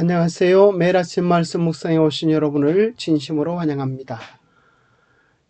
안녕하세요. 매일 아침 말씀 묵상에 오신 여러분을 진심으로 환영합니다.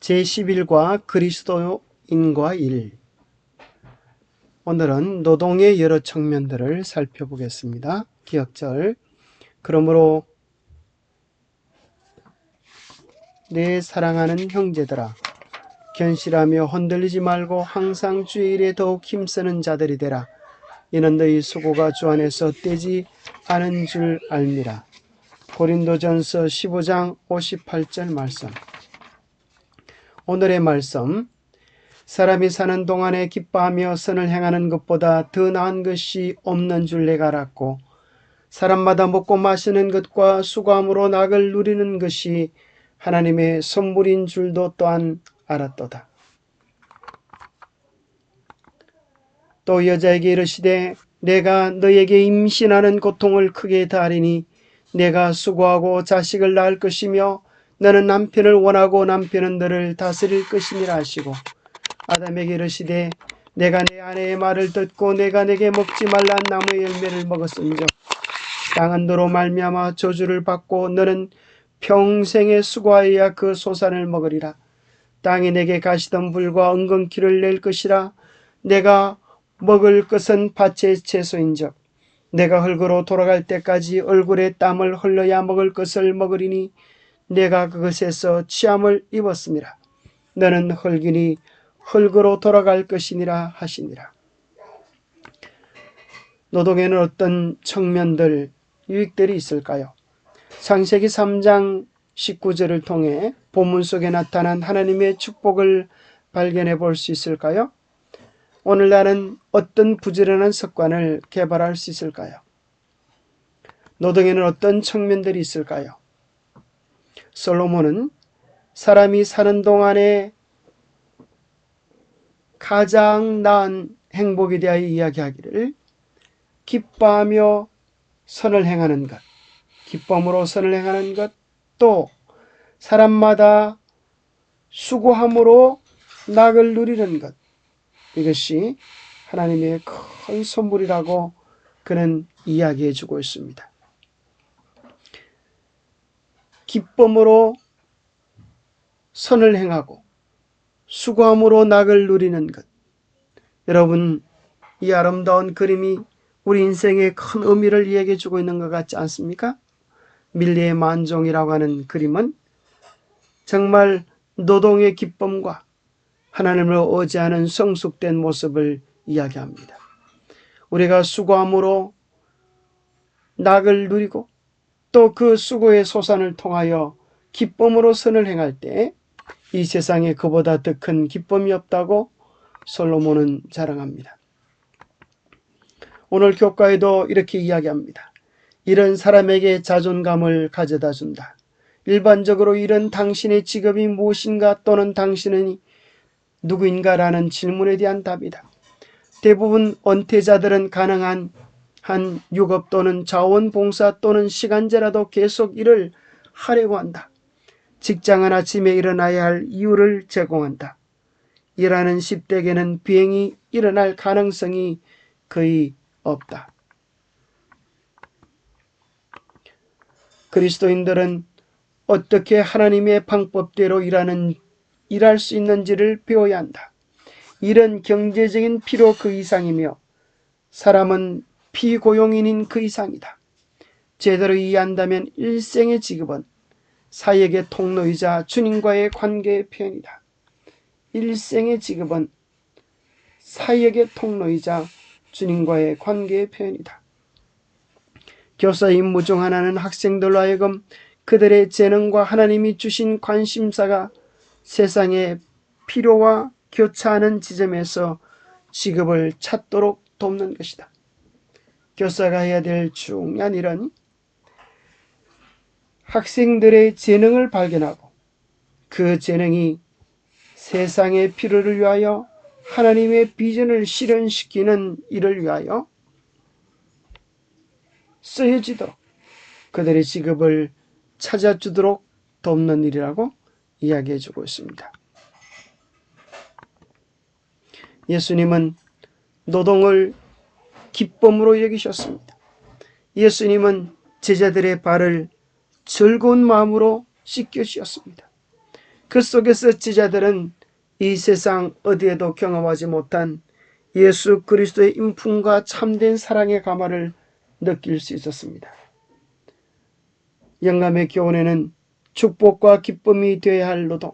제11과 그리스도인과 일. 오늘은 노동의 여러 측면들을 살펴보겠습니다. 기억절. 그러므로 내 사랑하는 형제들아 견실하며 흔들리지 말고 항상 주의 일에 더욱 힘쓰는 자들이 되라. 이는 너희 수고가 주 안에서 떼지 않은 줄 알미라. 고린도전서 15장 58절 말씀. 오늘의 말씀. 사람이 사는 동안에 기뻐하며 선을 행하는 것보다 더 나은 것이 없는 줄 내가 알았고 사람마다 먹고 마시는 것과 수고함으로 낙을 누리는 것이 하나님의 선물인 줄도 또한 알았도다. 또 여자에게 이르시되 내가 너에게 임신하는 고통을 크게 다하리니 내가 수고하고 자식을 낳을 것이며 너는 남편을 원하고 남편은 너를 다스릴 것이니라 하시고 아담에게 이르시되 내가 내 아내의 말을 듣고 내가 내게 먹지 말란 나무의 열매를 먹었은즉 땅은 너로 말미암아 저주를 받고 너는 평생에 수고하여야 그 소산을 먹으리라. 땅이 내게 가시던 불과 은근키를 낼 것이라. 내가 먹을 것은 밭의 채소인즉 내가 흙으로 돌아갈 때까지 얼굴에 땀을 흘러야 먹을 것을 먹으리니 내가 그것에서 취함을 입었음이라 너는 흙이니 흙으로 돌아갈 것이니라 하시니라 노동에는 어떤 측면들 유익들이 있을까요? 창세기 3장 19절을 통해 본문 속에 나타난 하나님의 축복을 발견해 볼 수 있을까요? 오늘날은 어떤 부지런한 습관을 개발할 수 있을까요? 노동에는 어떤 측면들이 있을까요? 솔로몬은 사람이 사는 동안에 가장 나은 행복에 대하여 이야기하기를 기뻐하며 선을 행하는 것, 기쁨으로 선을 행하는 것, 또 사람마다 수고함으로 낙을 누리는 것, 이것이 하나님의 큰 선물이라고 그는 이야기해 주고 있습니다. 기쁨으로 선을 행하고 수고함으로 낙을 누리는 것. 여러분, 이 아름다운 그림이 우리 인생의 큰 의미를 이야기해 주고 있는 것 같지 않습니까? 밀리의 만종이라고 하는 그림은 정말 노동의 기쁨과 하나님을 의지하는 성숙된 모습을 이야기합니다. 우리가 수고함으로 낙을 누리고 또 그 수고의 소산을 통하여 기쁨으로 선을 행할 때 이 세상에 그보다 더 큰 기쁨이 없다고 솔로몬은 자랑합니다. 오늘 교과에도 이렇게 이야기합니다. 이런 사람에게 자존감을 가져다 준다. 일반적으로 이런 당신의 직업이 무엇인가 또는 당신은 누구인가라는 질문에 대한 답이다. 대부분 은퇴자들은 가능한 한 유급 또는 자원봉사 또는 시간제라도 계속 일을 하려고 한다. 직장은 아침에 일어나야 할 이유를 제공한다. 일하는 10대에게는 비행이 일어날 가능성이 거의 없다. 그리스도인들은 어떻게 하나님의 방법대로 일하는 일할 수 있는지를 배워야 한다. 일은 경제적인 필요 그 이상이며 사람은 피고용인인 그 이상이다. 제대로 이해한다면 일생의 직업은 사역의 통로이자 주님과의 관계의 표현이다. 일생의 직업은 사역의 통로이자 주님과의 관계의 표현이다. 교사 임무 중 하나는 학생들로 하여금 그들의 재능과 하나님이 주신 관심사가 세상의 필요와 교차하는 지점에서 직업을 찾도록 돕는 것이다. 교사가 해야 될 중요한 일은 학생들의 재능을 발견하고 그 재능이 세상의 필요를 위하여 하나님의 비전을 실현시키는 일을 위하여 쓰여지도록 그들의 직업을 찾아주도록 돕는 일이라고 이야기해 주고 있습니다. 예수님은 노동을 기쁨으로 여기셨습니다. 예수님은 제자들의 발을 즐거운 마음으로 씻겨주었습니다. 그 속에서 제자들은 이 세상 어디에도 경험하지 못한 예수 그리스도의 인품과 참된 사랑의 가마를 느낄 수 있었습니다. 영감의 교훈에는 축복과 기쁨이 되어야 할 노동.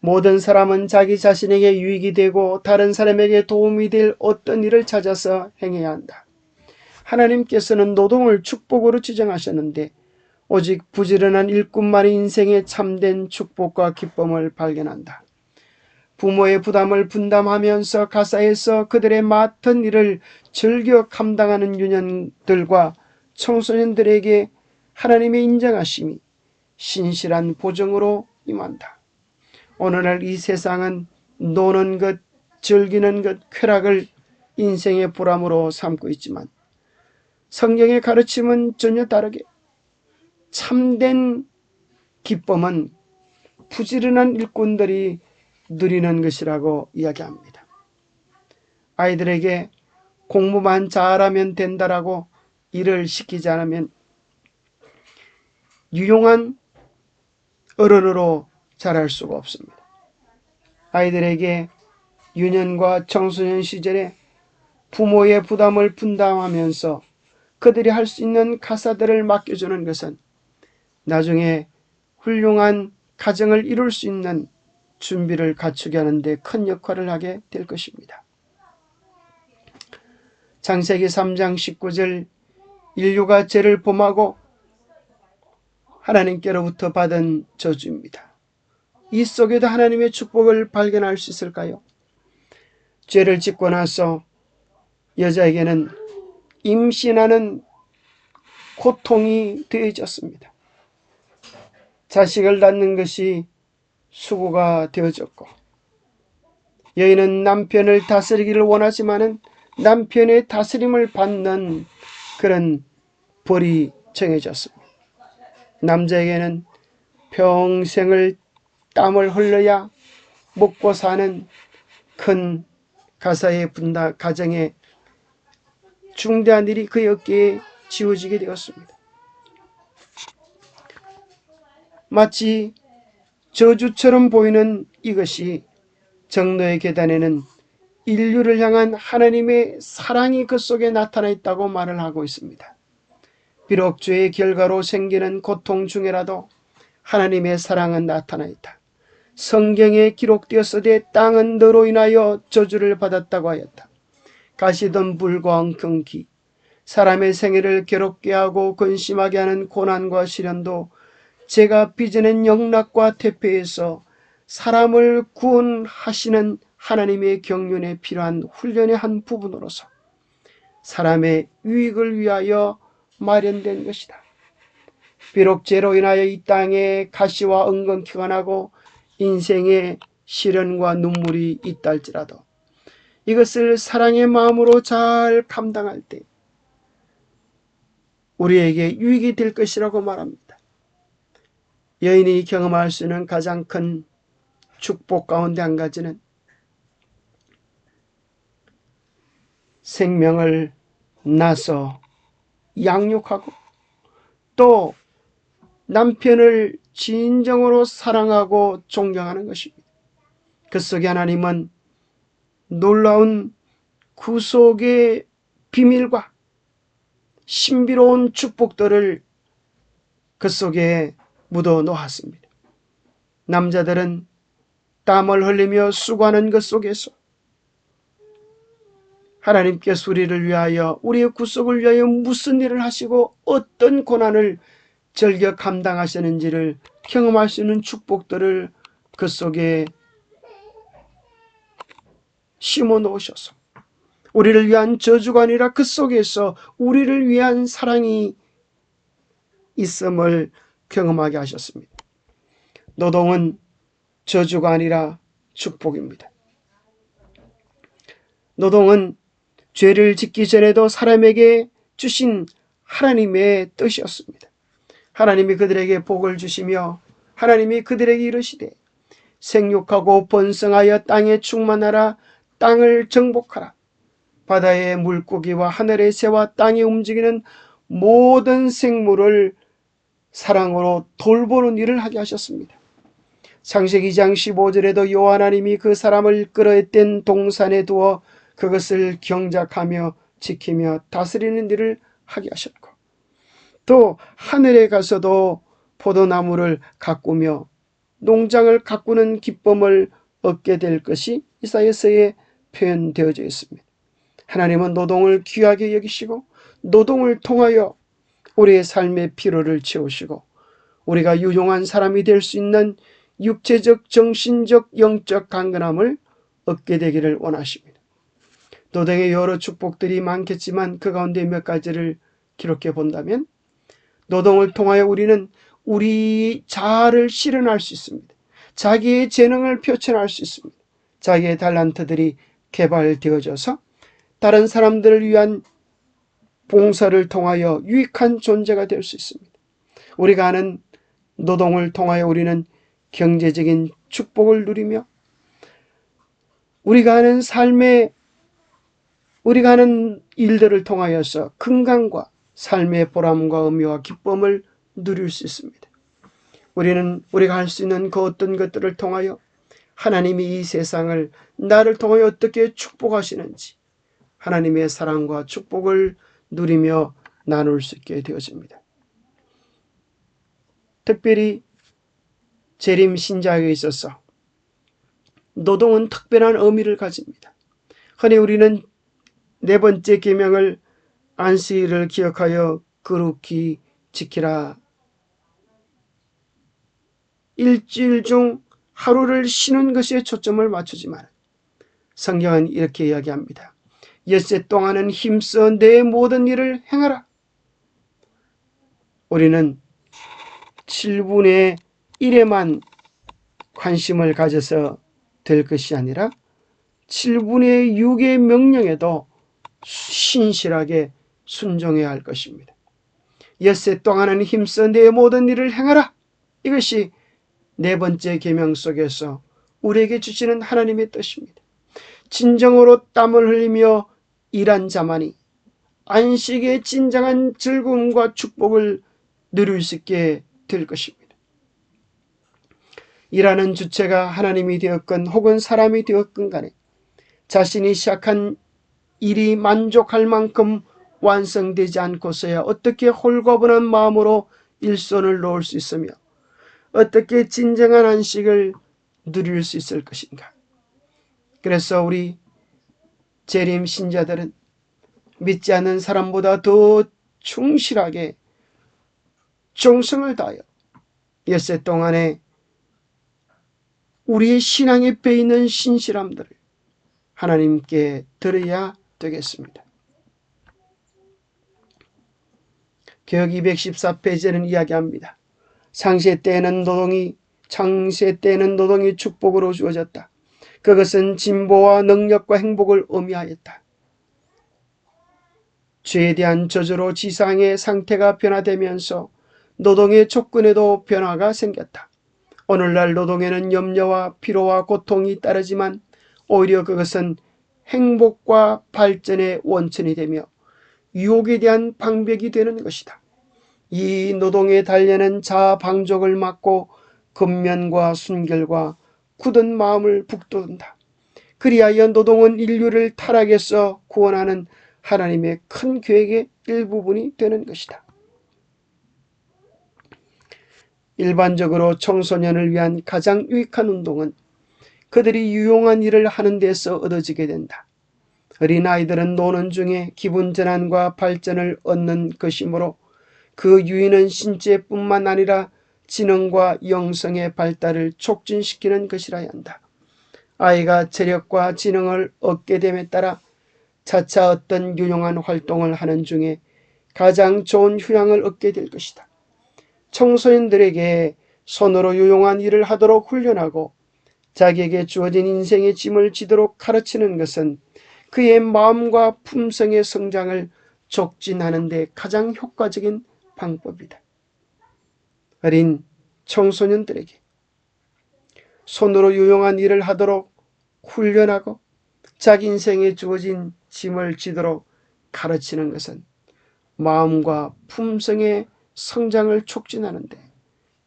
모든 사람은 자기 자신에게 유익이 되고 다른 사람에게 도움이 될 어떤 일을 찾아서 행해야 한다. 하나님께서는 노동을 축복으로 지정하셨는데 오직 부지런한 일꾼만이 인생의 참된 축복과 기쁨을 발견한다. 부모의 부담을 분담하면서 가사에서 그들의 맡은 일을 즐겨 감당하는 유년들과 청소년들에게 하나님의 인정하심이 신실한 보정으로 임한다. 오늘날 이 세상은 노는 것, 즐기는 것, 쾌락을 인생의 보람으로 삼고 있지만 성경의 가르침은 전혀 다르게 참된 기쁨은 부지런한 일꾼들이 누리는 것이라고 이야기합니다. 아이들에게 공부만 잘하면 된다라고 일을 시키지 않으면 유용한 어른으로 자랄 수가 없습니다. 아이들에게 유년과 청소년 시절에 부모의 부담을 분담하면서 그들이 할 수 있는 가사들을 맡겨주는 것은 나중에 훌륭한 가정을 이룰 수 있는 준비를 갖추게 하는데 큰 역할을 하게 될 것입니다. 창세기 3장 19절 인류가 죄를 범하고 하나님께로부터 받은 저주입니다. 이 속에도 하나님의 축복을 발견할 수 있을까요? 죄를 짓고 나서 여자에게는 임신하는 고통이 되어졌습니다. 자식을 낳는 것이 수고가 되어졌고 여인은 남편을 다스리기를 원하지만은 남편의 다스림을 받는 그런 벌이 정해졌습니다. 남자에게는 평생을 땀을 흘려야 먹고 사는 큰 가사의 분다 가정의 중대한 일이 그의 어깨에 지워지게 되었습니다. 마치 저주처럼 보이는 이것이 정노의 계단에는 인류를 향한 하나님의 사랑이 그 속에 나타나 있다고 말을 하고 있습니다. 비록 죄의 결과로 생기는 고통 중에라도 하나님의 사랑은 나타나 있다. 성경에 기록되었으되 땅은 너로 인하여 저주를 받았다고 하였다. 가시던 불과 엉겅기 사람의 생애를 괴롭게 하고 근심하게 하는 고난과 시련도 제가 빚어낸 영락과 태폐에서 사람을 구원하시는 하나님의 경륜에 필요한 훈련의 한 부분으로서 사람의 유익을 위하여 마련된 것이다. 비록 죄로 인하여 이 땅에 가시와 은근키가 나고 인생의 시련과 눈물이 있다 할지라도 이것을 사랑의 마음으로 잘 감당할 때 우리에게 유익이 될 것이라고 말합니다. 여인이 경험할 수 있는 가장 큰 축복 가운데 한 가지는 생명을 낳아서 양육하고 또 남편을 진정으로 사랑하고 존경하는 것입니다. 그 속에 하나님은 놀라운 구속의 비밀과 신비로운 축복들을 그 속에 묻어 놓았습니다. 남자들은 땀을 흘리며 수고하는 것 속에서 하나님께서 우리를 위하여 우리의 구속을 위하여 무슨 일을 하시고 어떤 고난을 즐겨 감당하시는지를 경험할 수 있는 축복들을 그 속에 심어 놓으셔서 우리를 위한 저주가 아니라 그 속에서 우리를 위한 사랑이 있음을 경험하게 하셨습니다. 노동은 저주가 아니라 축복입니다. 노동은 죄를 짓기 전에도 사람에게 주신 하나님의 뜻이었습니다. 하나님이 그들에게 복을 주시며 하나님이 그들에게 이르시되 생육하고 번성하여 땅에 충만하라 땅을 정복하라 바다의 물고기와 하늘의 새와 땅에 움직이는 모든 생물을 사랑으로 돌보는 일을 하게 하셨습니다. 창세기 2장 15절에도 여호와 하나님이 그 사람을 끌어했던 동산에 두어 그것을 경작하며 지키며 다스리는 일을 하게 하셨고 또 하늘에 가서도 포도나무를 가꾸며 농장을 가꾸는 기쁨을 얻게 될 것이 이사야서에 표현되어져 있습니다. 하나님은 노동을 귀하게 여기시고 노동을 통하여 우리의 삶의 피로를 채우시고 우리가 유용한 사람이 될 수 있는 육체적, 정신적, 영적 강건함을 얻게 되기를 원하십니다. 노동의 여러 축복들이 많겠지만 그 가운데 몇 가지를 기록해 본다면 노동을 통하여 우리는 우리 자아를 실현할 수 있습니다. 자기의 재능을 표현할 수 있습니다. 자기의 달란트들이 개발되어져서 다른 사람들을 위한 봉사를 통하여 유익한 존재가 될 수 있습니다. 우리가 하는 노동을 통하여 우리는 경제적인 축복을 누리며 우리가 하는 삶의 우리가 하는 일들을 통하여서 건강과 삶의 보람과 의미와 기쁨을 누릴 수 있습니다. 우리는 우리가 할 수 있는 그 어떤 것들을 통하여 하나님이 이 세상을 나를 통하여 어떻게 축복하시는지 하나님의 사랑과 축복을 누리며 나눌 수 있게 되어집니다. 특별히 재림 신자에게 있어서 노동은 특별한 의미를 가집니다. 흔히 우리는 네 번째 계명을 안식일을 기억하여 거룩히 지키라. 일주일 중 하루를 쉬는 것에 초점을 맞추지만 성경은 이렇게 이야기합니다. 엿새 동안은 힘써 내 모든 일을 행하라. 우리는 7분의 1에만 관심을 가져서 될 것이 아니라 7분의 6의 명령에도 신실하게 순종해야 할 것입니다. 엿새 동안은 힘써 내 모든 일을 행하라. 이것이 네 번째 계명 속에서 우리에게 주시는 하나님의 뜻입니다. 진정으로 땀을 흘리며 일한 자만이 안식의 진정한 즐거움과 축복을 누릴 수 있게 될 것입니다. 일하는 주체가 하나님이 되었건 혹은 사람이 되었건 간에 자신이 시작한 일이 만족할 만큼 완성되지 않고서야 어떻게 홀가분한 마음으로 일손을 놓을 수 있으며 어떻게 진정한 안식을 누릴 수 있을 것인가. 그래서 우리 재림 신자들은 믿지 않는 사람보다 더 충실하게 정성을 다하여 엿새 동안에 우리의 신앙에 빼있는 신실함들을 하나님께 드려야 되겠습니다. 개혁 214페이지는 이야기합니다. 상세 때에는 노동이 창세 때에는 노동이 축복으로 주어졌다. 그것은 진보와 능력과 행복을 의미하였다. 죄에 대한 저주로 지상의 상태가 변화되면서 노동의 조건에도 변화가 생겼다. 오늘날 노동에는 염려와 피로와 고통이 따르지만 오히려 그것은 행복과 발전의 원천이 되며 유혹에 대한 방벽이 되는 것이다. 이 노동의 단련은 자아 방족을 막고 근면과 순결과 굳은 마음을 북돋는다. 그리하여 노동은 인류를 타락에서 구원하는 하나님의 큰 계획의 일부분이 되는 것이다. 일반적으로 청소년을 위한 가장 유익한 운동은 그들이 유용한 일을 하는 데서 얻어지게 된다. 어린아이들은 노는 중에 기분 전환과 발전을 얻는 것이므로 그 유인은 신체뿐만 아니라 지능과 영성의 발달을 촉진시키는 것이라야 한다. 아이가 체력과 지능을 얻게 됨에 따라 차차 어떤 유용한 활동을 하는 중에 가장 좋은 휴양을 얻게 될 것이다. 청소년들에게 손으로 유용한 일을 하도록 훈련하고 자기에게 주어진 인생의 짐을 지도록 가르치는 것은 그의 마음과 품성의 성장을 촉진하는 데 가장 효과적인 방법이다. 어린 청소년들에게 손으로 유용한 일을 하도록 훈련하고 자기 인생에 주어진 짐을 지도록 가르치는 것은 마음과 품성의 성장을 촉진하는데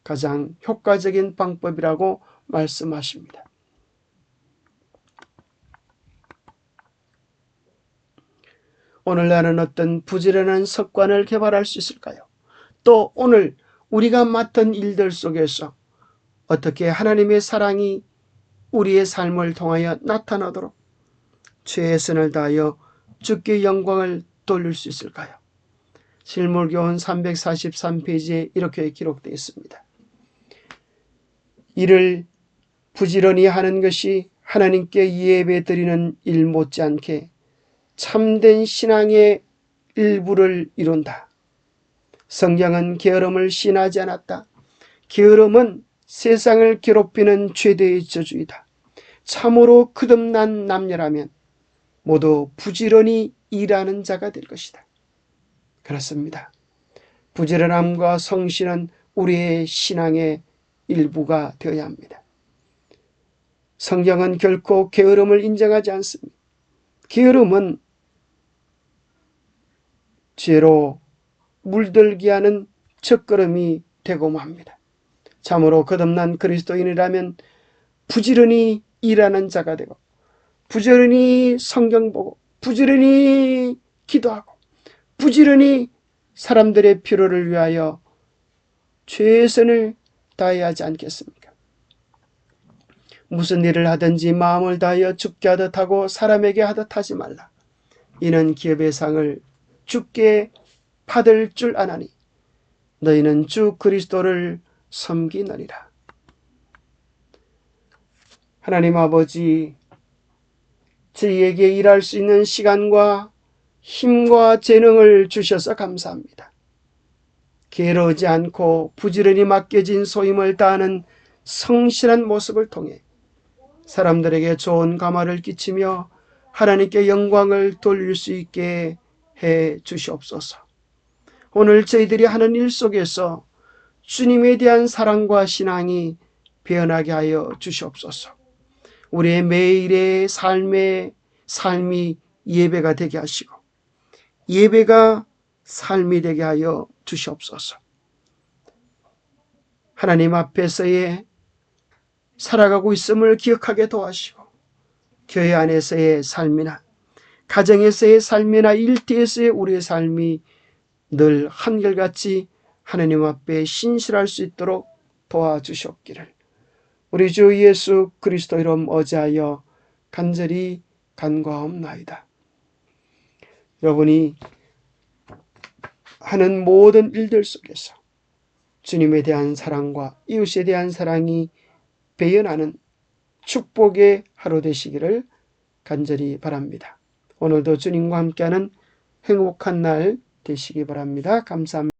가장 효과적인 방법이라고 말씀하십니다. 오늘 나는 어떤 부지런한 습관을 개발할 수 있을까요? 또 오늘 우리가 맡은 일들 속에서 어떻게 하나님의 사랑이 우리의 삶을 통하여 나타나도록 최선을 다하여 주께 영광을 돌릴 수 있을까요? 실물교훈 343페이지에 이렇게 기록되어 있습니다. 이를 부지런히 하는 것이 하나님께 예배 드리는 일 못지않게 참된 신앙의 일부를 이룬다. 성경은 게으름을 신하지 않았다. 게으름은 세상을 괴롭히는 최대의 저주이다. 참으로 거듭난 남녀라면 모두 부지런히 일하는 자가 될 것이다. 그렇습니다. 부지런함과 성실은 우리의 신앙의 일부가 되어야 합니다. 성경은 결코 게으름을 인정하지 않습니다. 게으름은 죄로 물들게 하는 첫걸음이 되고 합니다. 참으로 거듭난 그리스도인이라면 부지런히 일하는 자가 되고 부지런히 성경 보고 부지런히 기도하고 부지런히 사람들의 필요를 위하여 최선을 다해야 하지 않겠습니까? 무슨 일을 하든지 마음을 다하여 죽게 하듯 하고 사람에게 하듯 하지 말라. 이는 기업의 상을 죽게 받을 줄 아나니 너희는 주 그리스도를 섬기느니라. 하나님 아버지, 저희에게 일할 수 있는 시간과 힘과 재능을 주셔서 감사합니다. 게으르지 않고 부지런히 맡겨진 소임을 다하는 성실한 모습을 통해 사람들에게 좋은 감화를 끼치며 하나님께 영광을 돌릴 수 있게 해 주시옵소서. 오늘 저희들이 하는 일 속에서 주님에 대한 사랑과 신앙이 변하게 하여 주시옵소서. 우리의 매일의 삶의 삶이 예배가 되게 하시고 예배가 삶이 되게 하여 주시옵소서. 하나님 앞에서의 살아가고 있음을 기억하게 도와시고 교회 안에서의 삶이나 가정에서의 삶이나 일터에서의 우리의 삶이 늘 한결같이 하나님 앞에 신실할 수 있도록 도와주셨기를 우리 주 예수 그리스도 이름 어지하여 간절히 간과하옵나이다. 여러분이 하는 모든 일들 속에서 주님에 대한 사랑과 이웃에 대한 사랑이 배연하는 축복의 하루 되시기를 간절히 바랍니다. 오늘도 주님과 함께하는 행복한 날 되시기 바랍니다. 감사합니다.